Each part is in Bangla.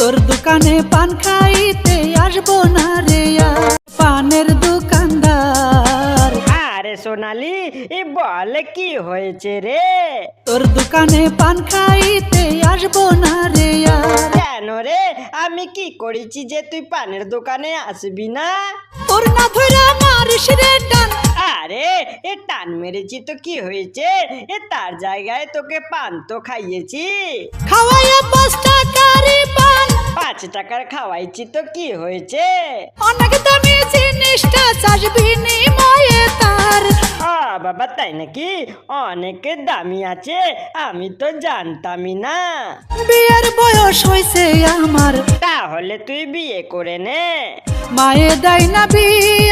তোর দোকানে পান খাইতে আসব না রে পানের দোকানদার। আরে সোনালি এ বল কি হয়েছে রে? তোর দোকানে পান খাইতে আসব না রে। কেন রে? আমি কি করেছি যে তুই পানের দোকানে আসবি না? তোর না ধরা মারিস রে টান। আরে এ টান মেরেছি তো কি হয়েছে? এ তার জায়গায় তোকে পান তো খাইয়েছি। খাওয়াইয়া পাঁচ টাকারি পান পাঁচ টাকার খাওয়াইছি তো কি হয়েছে? অনেক দামি জিনিসটা চাষ বিনিময়ে তার। বাবা তাই নাকি? অনেক দামি আছে আমি তো জানতামই না। বিয়ের বয়স হয়েছে আমার। তাহলে তুই বিয়ে করে নে। মায়ে দেয় না বিয়া।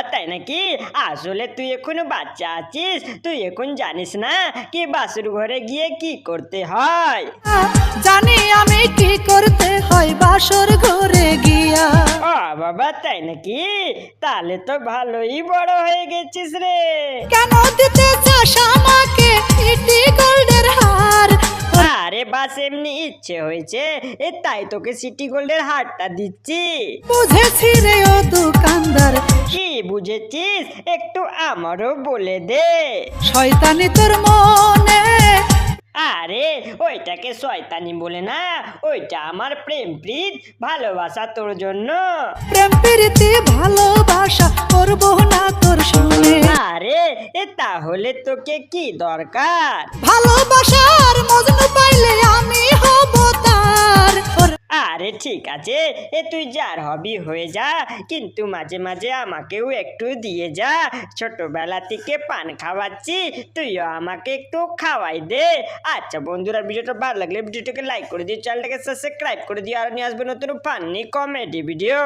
বাবা তাই নাকি? আসলে তুই এখনও বাচ্চা আছিস তুই এখন জানিস না কি বাসুর ঘরে গিয়ে কি করতে হয়? জানি আমি কি করতে হয় বাসর ঘরে গিয়া। ও বাবা তাই নাকি? তাহলে তো ভালোই বড় হয়ে গেছিস রে। কেন দিতে চাস আমাকে ইটি গোল্ডের হার? আরে বাস এমনি ইচ্ছে হয়েছে এ তাই তোকে সিটি গোল্ডের হারটা দিচ্ছি। বুঝেছি রে বুঝেছিস? একটু আমারও বলে দে। শয়তানি তোর মনে। আরে ওইটাকে শয়তানি বলে না। ওইটা আমার প্রেম প্রীত ভালোবাসা তোর জন্য। প্রেম প্রীতি ভালোবাসা করব না তোর সঙ্গে আরে এ তাহলে তোকে কি দরকার? ভালোবাসার মজনু পাইলে আমি ঠিক আছে, এ তুই যার হবি হয়ে যা, কিন্তু মাঝে মাঝে আমাকেও একটু দিয়ে যা। ছোটবেলা থেকে পান খাওয়াচ্ছি, তুইও আমাকে একটু খাওয়াই দে। আচ্ছা বন্ধুরা, ভিডিওটা ভালো লাগলে ভিডিওটাকে লাইক করে দিও, চ্যানেলটাকে সাবস্ক্রাইব করে দিও, আর নিয়ে আসবে নতুন ফানি কমেডি ভিডিও